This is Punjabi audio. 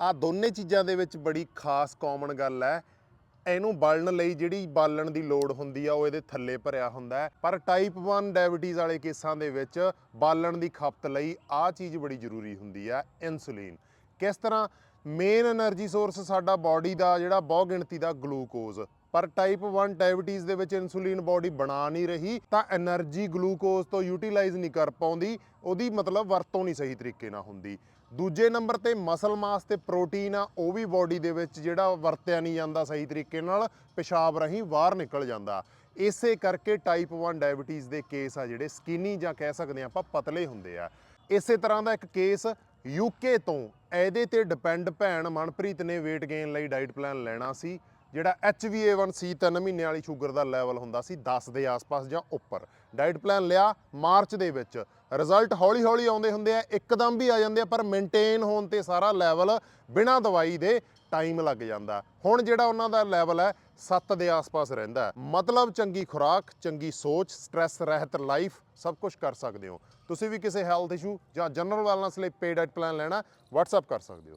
ਆ ਦੋਨੇ ਚੀਜ਼ਾਂ ਦੇ ਵਿੱਚ ਬੜੀ ਖਾਸ ਕਾਮਨ ਗੱਲ ਹੈ। ਇਹਨੂੰ ਬਾਲਣ ਲਈ ਜਿਹੜੀ ਬਾਲਣ ਦੀ ਲੋੜ ਹੁੰਦੀ ਆ, ਉਹ ਇਹਦੇ ਥੱਲੇ ਭਰਿਆ ਹੁੰਦਾ ਹੈ। ਪਰ ਟਾਈਪ 1 ਡਾਇਬੀਟੀਜ਼ ਵਾਲੇ ਕੇਸਾਂ ਦੇ ਵਿੱਚ ਬਾਲਣ ਦੀ ਖਪਤ ਲਈ ਆ ਚੀਜ਼ ਬੜੀ ਜ਼ਰੂਰੀ ਹੁੰਦੀ ਆ ਇਨਸੂਲਿਨ ਕਿਸ ਤਰ੍ਹਾਂ ਮੇਨ એનર્ਜੀ ਸੋਰਸ ਸਾਡਾ ਬਾਡੀ ਦਾ ਜਿਹੜਾ ਬਹੁ ਗਿਣਤੀ ਦਾ ਗਲੂਕੋਜ਼ ਪਰ ਟਾਈਪ 1 ਡਾਇਬੀਟੀਜ਼ ਦੇ ਵਿੱਚ ਇਨਸੂਲਿਨ ਬਾਡੀ ਬਣਾ ਨਹੀਂ ਰਹੀ, ਤਾਂ એનર્ਜੀ ਗਲੂਕੋਜ਼ ਤੋਂ ਯੂਟਿਲਾਈਜ਼ ਨਹੀਂ ਕਰ ਪਾਉਂਦੀ, ਉਹਦੀ ਮਤਲਬ ਵਰਤੋਂ ਨਹੀਂ ਸਹੀ ਤਰੀਕੇ ਨਾਲ ਹੁੰਦੀ। ਦੂਜੇ ਨੰਬਰ ਤੇ ਮਸਲ ਮਾਸ ਤੇ ਪ੍ਰੋਟੀਨ ਆ, ਉਹ ਵੀ ਬਾਡੀ ਦੇ ਵਿੱਚ ਜਿਹੜਾ ਵਰਤਿਆ ਨਹੀਂ ਜਾਂਦਾ ਸਹੀ ਤਰੀਕੇ ਨਾਲ, ਪਿਸ਼ਾਬ ਰਾਹੀਂ ਬਾਹਰ ਨਿਕਲ ਜਾਂਦਾ। ਇਸੇ ਕਰਕੇ ਟਾਈਪ 1 ਡਾਇਬੀਟੀਜ਼ ਦੇ ਕੇਸ ਆ ਜਿਹੜੇ ਸਕਿਨੀ ਜਾਂ ਕਹਿ ਸਕਦੇ ਆ ਆਪਾਂ ਪਤਲੇ ਹੁੰਦੇ ਆ। ਇਸੇ ਤਰ੍ਹਾਂ ਦਾ ਇੱਕ ਕੇਸ ਯੂਕੇ ਤੋਂ। ਇਹਦੇ ਤੇ ਡਿਪੈਂਡ ਭੈਣ ਮਨਪ੍ਰੀਤ ਨੇ weight gain ਲਈ ਡਾਈਟ ਪਲਾਨ ਲੈਣਾ ਸੀ, ਜਿਹੜਾ HbA1c 3 ਮਹੀਨੇ ਵਾਲੀ ਸ਼ੂਗਰ ਦਾ ਲੈਵਲ ਹੁੰਦਾ ਸੀ 10 ਦੇ ਆਸ-ਪਾਸ ਜਾਂ ਉੱਪਰ। ਡਾਈਟ ਪਲਾਨ ਲਿਆ ਮਾਰਚ ਦੇ ਵਿੱਚ। ਰਿਜ਼ਲਟ ਹੌਲੀ-ਹੌਲੀ ਆਉਂਦੇ ਹੁੰਦੇ ਆ, ਇੱਕਦਮ ਵੀ ਆ ਜਾਂਦੇ ਆ, ਪਰ ਮੇਨਟੇਨ ਹੋਣ ਤੇ ਸਾਰਾ ਲੈਵਲ ਬਿਨਾਂ ਦਵਾਈ ਦੇ ਟਾਈਮ ਲੱਗ ਜਾਂਦਾ। ਹੁਣ ਜਿਹੜਾ ਉਹਨਾਂ ਦਾ ਲੈਵਲ ਹੈ 7 ਦੇ ਆਸ-ਪਾਸ ਰਹਿੰਦਾ ਮਤਲਬ ਚੰਗੀ ਖੁਰਾਕ, ਚੰਗੀ ਸੋਚ ਸਟ੍ਰੈਸ ਰਹਿਤ ਲਾਈਫ ਸਭ ਕੁਝ ਕਰ ਸਕਦੇ ਹੋ। ਤੁਸੀਂ ਵੀ ਕਿਸੇ ਹੈਲਥ ਇਸ਼ੂ ਜਾਂ ਜਨਰਲ ਵੈਲਨੈਸ ਲਈ ਪੇਡ ਡਾਈਟ ਪਲਾਨ ਲੈਣਾ WhatsApp ਕਰ ਸਕਦੇ ਹੋ।